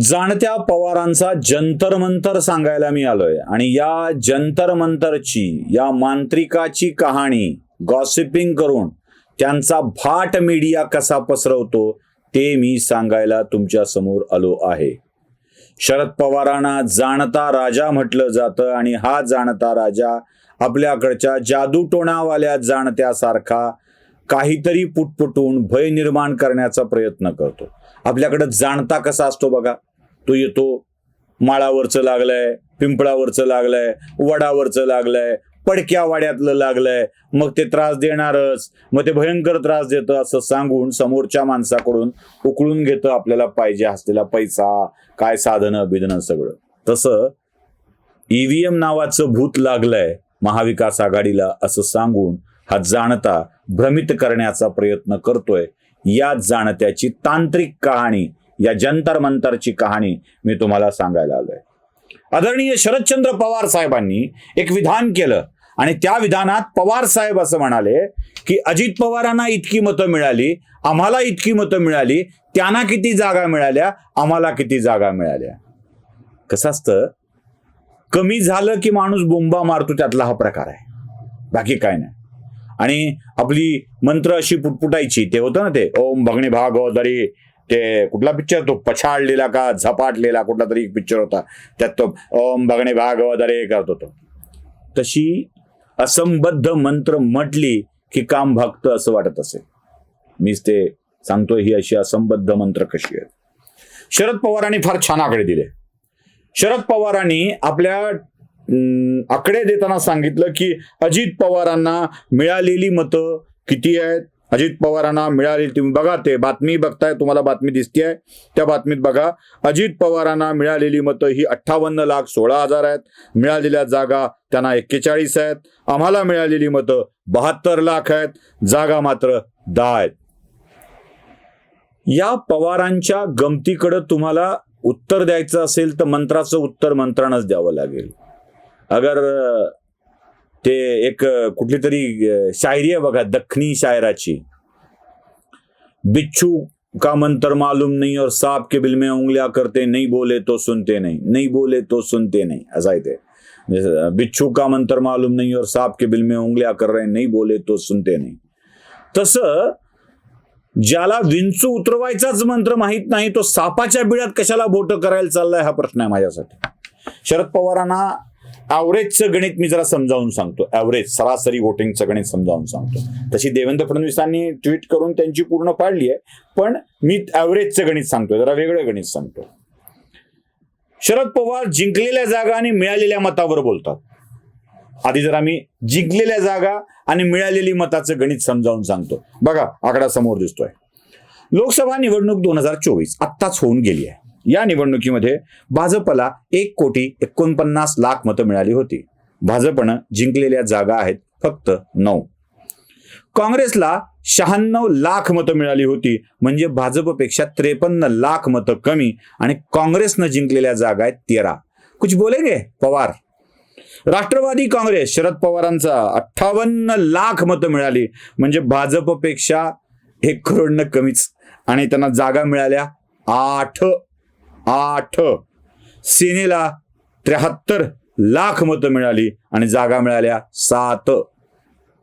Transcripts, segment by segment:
जाणत्या पवारांचा जंतर मंतर सांगायला मी आलोय. आणि या जंतर मंतरची या मांत्रिकाची कहाणी गॉसिपिंग करून त्यांचा भाट मीडिया कसा पसरवतो ते मी सांगायला तुमच्यासमोर आलो आहे. शरद पवारांना जाणता राजा म्हटलं जातं आणि हा जाणता राजा आपल्याकडच्या जादूटोणावाल्या जाणत्यासारखा काहीतरी पुटपुटून भय निर्माण करण्याचा प्रयत्न करतो. आपल्याकडं जाणता कसा असतो बघा. तो येतो. माळावरचं लागलंय पिंपळावरचं लागलंय वडावरचं लागलंय पडक्या वाड्यातलं लागलंय. मग ते त्रास देणारच मग ते भयंकर त्रास देतं असं सांगून समोरच्या माणसाकडून उकळून घेतं आपल्याला पाहिजे असलेला पैसा काय साधनं बिधनं सगळं. तसं ईव्हीएम नावाचं भूत लागलंय महाविकास आघाडीला असं सांगून हा जाणता भ्रमित करण्याचा प्रयत्न करतोय. या जाणत्याची तांत्रिक कहाणी या जंतर मंतरची कहाणी मी तुम्हाला सांगायला आलोय. आदरणीय शरदचंद्र पवार साहेबांनी एक विधान केलं आणि त्या विधानात पवार साहेब असं म्हणाले की अजित पवारांना इतकी मतं मिळाली आम्हाला इतकी मतं मिळाली त्यांना किती जागा मिळाल्या आम्हाला किती जागा मिळाल्या. कसं असतं? कमी झालं की माणूस बोंबा मारतो त्यातला हा प्रकार आहे. बाकी काय नाही. आणि आपली मंत्र अशी पुटपुटायची ते होतं ना ते ओम भगणे भाग दरी ते कुठला पिक्चर तो पछाडलेला का झपाटलेला कुठला तरी एक पिक्चर होता. त्यात तो ओम भगणे भाग दरे करत होतो तशी असंबद्ध मंत्र म्हटली की काम भक्त असं वाटत असेल. मीच ते सांगतोय ही अशी असंबद्ध मंत्र कशी आहेत. शरद पवारांनी फार छान आकडे दिले. शरद पवारांनी आपल्या आकडे देताना सांगितलं की अजित पवारांना मिळालेली मतं किती आहेत? अजित पवारांना मिळालेली तुम्ही बघा ते बातमी बघताय तुम्हाला बातमी दिसतीये. त्या बातमीत बघा अजित पवारांना मिळालेली मतं ही अठ्ठावन्न लाख सोळा हजार आहेत. मिळालेल्या जागा त्यांना एक्केचाळीस आहेत. आम्हाला मिळालेली मतं बहात्तर लाख आहेत. जागा मात्र दहा आहेत. या पवारांच्या गमतीकडं तुम्हाला उत्तर द्यायचं असेल तर मंत्राचं उत्तर मंत्रानंच द्यावं लागेल. अगर ते एक कुठली तरी शायरी आहे बघा दखनी शायराची. बिच्छू का मंत्र मालूम नाही और साप के बिल में उंगल्या करते नाही बोले तो सुनते नाही नाही बोले तो सुनते नाही असं आहे ते बिच्छू का मंत्र मालूम नाही और साप के बिल में उंगल्या कर रहे नाही बोले तो सुनते नाही। तसं ज्याला विंचू उतरवायचाच मंत्र माहीत नाही तो सापाच्या बिळात कशाला बोट करायला चाललाय हा प्रश्न आहे माझ्यासाठी. शरद पवारांना ॲव्हरेजचं गणित मी जरा समजावून सांगतो. ॲव्हरेज सरासरी वोटिंगचं गणित समजावून सांगतो. तशी देवेंद्र फडणवीसांनी ट्विट करून त्यांची पूर्ण पाडली आहे. पण मी ॲव्हरेजचं गणित सांगतो जरा वेगळं गणित सांगतो शरद पवार जिंकलेल्या जागा आणि मिळालेल्या मतावर बोलतात. आधी जर आम्ही जिंकलेल्या जागा आणि मिळालेली मताचं गणित समजावून सांगतो. बघा आकडा समोर दिसतोय. लोकसभा निवडणूक दोन हजार चोवीस आत्ताच होऊन गेली आहे. या निवडणुकीमध्ये भाजपला एक कोटी एकोणपन्नास लाख मतं मिळाली होती. भाजपनं जिंकलेल्या जागा आहेत फक्त नऊ. काँग्रेसला शहाण्णव लाख मतं मिळाली होती म्हणजे भाजपपेक्षा त्रेपन्न लाख मतं कमी आणि काँग्रेसनं जिंकलेल्या जागा आहेत तेरा. कुछ बोलेंगे पवार? राष्ट्रवादी काँग्रेस शरद पवारांचा अठ्ठावन्न लाख मतं मिळाली म्हणजे भाजपपेक्षा एक करोडनं कमीच. आणि त्यांना जागा मिळाल्या आठ आठ. सेनेला त्र्याहत्तर लाख मतं मिळाली आणि जागा मिळाल्या सात.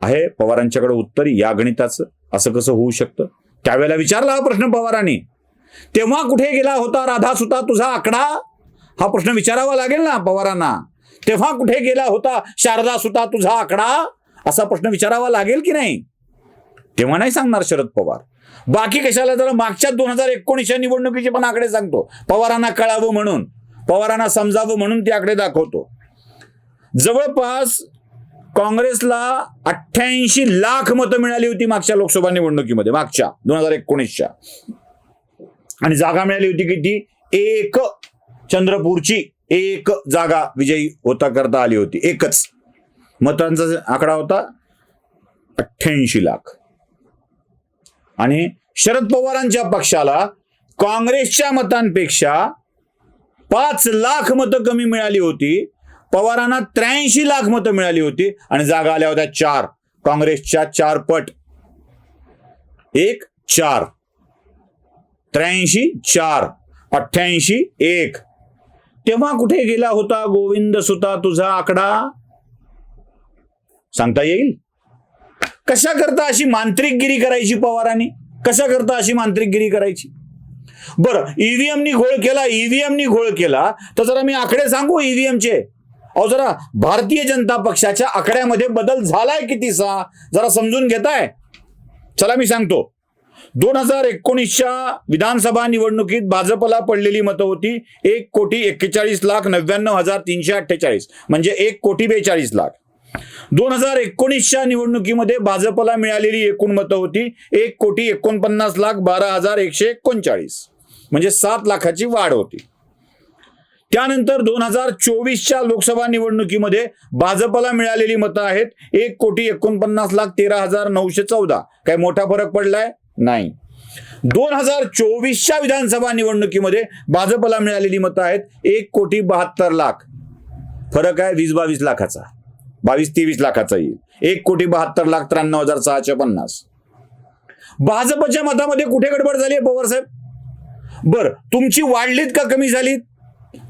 आहे पवारांच्याकडे उत्तर या गणिताचं असं कसं होऊ शकतं? त्यावेळेला विचारला हा प्रश्न पवारांनी. तेव्हा कुठे गेला होता राधा सुता तुझा आकडा? हा प्रश्न विचारावा लागेल ना पवारांना. तेव्हा कुठे गेला होता शारदा सुता तुझा आकडा? असा प्रश्न विचारावा लागेल की नाही? तेव्हा नाही सांगणार शरद पवार. बाकी कशाला जरा मागच्या दोन हजार एकोणीसच्या निवडणुकीचे पण आकडे सांगतो. पवारांना कळावं म्हणून पवारांना समजावं म्हणून ते आकडे दाखवतो. जवळपास काँग्रेसला अठ्ठ्याऐंशी लाख मतं मिळाली होती मागच्या लोकसभा निवडणुकीमध्ये मागच्या दोन हजार एकोणीसच्या. आणि जागा मिळाली होती किती? एक चंद्रपूरची एक जागा विजयी होता करता आली होती एकच. मतांचा आकडा होता अठ्ठ्याऐंशी लाख. आणि शरद पवारांच्या पक्षाला काँग्रेसच्या मतांपेक्षा पाच लाख मतं कमी मिळाली होती. पवारांना त्र्याऐंशी लाख मतं मिळाली होती आणि जागा आल्या होत्या चार. काँग्रेसच्या चार पट. एक चार. त्र्याऐंशी चार. अठ्ठ्याऐंशी एक. तेव्हा कुठे गेला होता गोविंद सुता तुझा आकडा? सांगता येईल? कशा करता अशी मांत्रिकगिरी करायची पवारांनी? कशा करता अशी मांत्रिकगिरी करायची? बरं ईव्हीएमनी घोळ केला ईव्हीएमनी घोळ केला तर जरा मी आकडे सांगू ईव्हीएमचे अहो जरा भारतीय जनता पक्षाच्या आकड्यामध्ये बदल झालाय कितीसा जरा समजून घेताय? चला मी सांगतो. दोन हजार एकोणीसच्या विधानसभा निवडणुकीत भाजपला पडलेली मतं होती एक कोटी एक्केचाळीस लाख नव्याण्णव हजार तीनशे अठ्ठेचाळीस म्हणजे एक कोटी बेचाळीस लाख. दोन हजार एकोणीसच्या निवडणुकीमध्ये भाजपला मिळालेली एकूण मतं होती एक कोटी एकोणपन्नास लाख बारा हजार एकशे एकोणचाळीस. म्हणजे सात लाखाची वाढ होती. त्यानंतर दोन हजार चोवीसच्या लोकसभा निवडणुकीमध्ये भाजपला मिळालेली मतं आहेत एक कोटी एकोणपन्नास लाख तेरा हजार नऊशे चौदा. काय मोठा फरक पडलाय? नाही. दोन हजार चोवीसच्या विधानसभा निवडणुकीमध्ये भाजपला मिळालेली मतं आहेत एक कोटी बहात्तर लाख. फरक आहे वीस बावीस लाखाचा. बावीस तेवीस लाखाचा येईल. एक कोटी बहात्तर लाख त्र्याण्णव हजार सहाशे पन्नास. भाजपच्या मतामध्ये कुठे गडबड झाली आहे पवार साहेब? बर तुमची वाढलीत का कमी झालीत?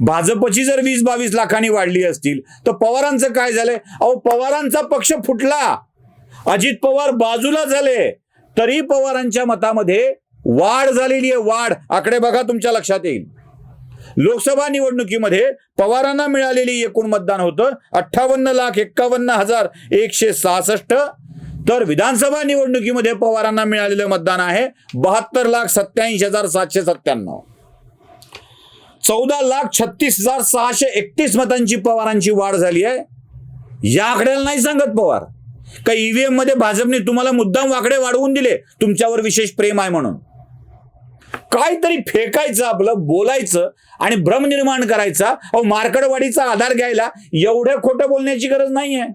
भाजपची जर वीस बावीस लाखांनी वाढली असतील तर पवारांचं काय झालंय? अहो पवारांचा पक्ष फुटला. अजित पवार बाजूला झाले. तरी पवारांच्या मतामध्ये वाढ झालेली आहे वाढ. आकडे बघा तुमच्या लक्षात येईल. लोकसभा निवडणुकीमध्ये पवारांना मिळालेली एकूण मतदान होतं अठ्ठावन्न लाख एक्कावन्न हजार एकशे सहासष्ट. तर विधानसभा निवडणुकीमध्ये पवारांना मिळालेलं मतदान आहे बहात्तर लाख सत्याऐंशी हजार सातशे सत्त्याण्णव. चौदा लाख छत्तीस हजार सहाशे एकतीस मतांची पवारांची वाढ झाली आहे. या आकड्याला नाही सांगत पवार. का ईव्हीएममध्ये भाजपने तुम्हाला मुद्दाम वाकडे वाढवून दिले. तुमच्यावर विशेष प्रेम आहे म्हणून. काहीतरी फेकायचं आपलं बोलायचं आणि भ्रम निर्माण करायचा. अहो मार्कडवाडीचा आधार घ्यायला एवढं खोटं बोलण्याची गरज नाही आहे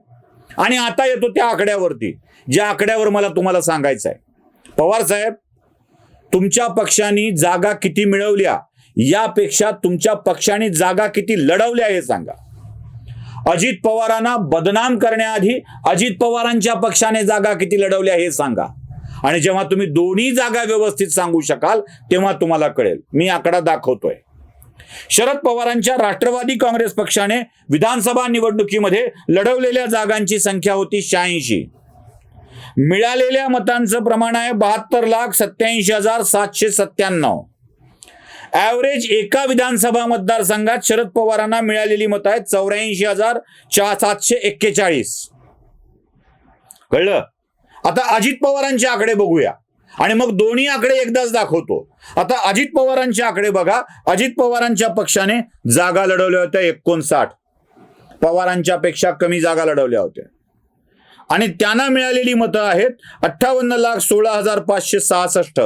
आणि आता येतो त्या आकड्यावरती ज्या आकड्यावर मला तुम्हाला सांगायचं आहे. पवार साहेब तुमच्या पक्षाने जागा किती मिळवल्या? यापेक्षा तुमच्या पक्षाने जागा किती लढवल्या हे सांगा. अजित पवारांना बदनाम करण्याआधी अजित पवारांच्या पक्षाने जागा किती लढवल्या हे सांगा. आणि जेव्हा तुम्ही दोन्ही जागा व्यवस्थित सांगू शकाल तेव्हा तुम्हाला कळेल. मी आकडा दाखवतोय. शरद पवारांच्या राष्ट्रवादी काँग्रेस पक्षाने विधानसभा निवडणुकीमध्ये लढवलेल्या जागांची संख्या होती शहाऐंशी. मिळालेल्या मतांचं प्रमाण आहे बहात्तर लाख सत्याऐंशी हजार सातशे सत्त्याण्णव. ॲव्हरेज एका विधानसभा मतदारसंघात शरद पवारांना मिळालेली मतं आहेत चौऱ्याऐंशी हजार चा सातशे एक्केचाळीस. कळलं? आता अजित पवारांचे आकडे बघूया. आणि मग दोन्ही आकडे एकदाच दाखवतो. आता अजित पवारांचे आकडे बघा. अजित पवारांच्या पक्षाने जागा लढवल्या होत्या एकोणसाठ. पवारांच्या पेक्षा कमी जागा लढवल्या होत्या. आणि त्यांना मिळालेली मतं आहेत अठ्ठावन्न लाख सोळा हजार पाचशे सहासष्ट.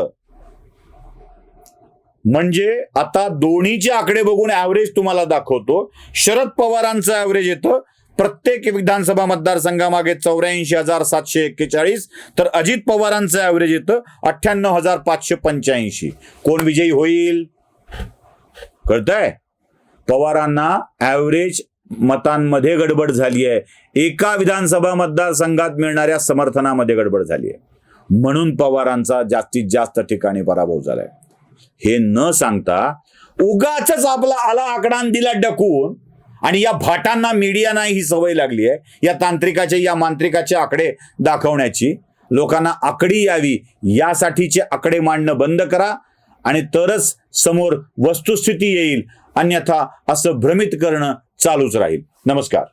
म्हणजे आता दोन्हीचे आकडे बघून ऍव्हरेज तुम्हाला दाखवतो. शरद पवारांचं ऍव्हरेज येतं. प्रत्येक विधानसभा मतदारसंघामागे चौऱ्याऐंशी हजार सातशे एक्केचाळीस तर अजित पवारांचं ॲव्हरेज येतं अठ्ठ्याण्णव हजार पाचशे पंच्याऐंशी. कोण विजयी होईल? कळतंय? पवारांना ॲव्हरेज मतांमध्ये गडबड झाली आहे. एका विधानसभा मतदारसंघात मिळणाऱ्या समर्थनामध्ये गडबड झाली आहे. म्हणून पवारांचा जास्तीत जास्त ठिकाणी पराभव झालाय. हे न सांगता उगाच आपला आला आकडा दिला डकून आणि या भाटांना मीडियाना ही सवय लागली आहे या तांत्रिकाचे या मांत्रिकाचे आकडे दाखवण्याची. लोकांना आकडी यावी यासाठीचे आकडे मांडणं बंद करा आणि तरच समोर वस्तुस्थिती येईल. अन्यथा असं भ्रमित करणं चालूच राहील. नमस्कार.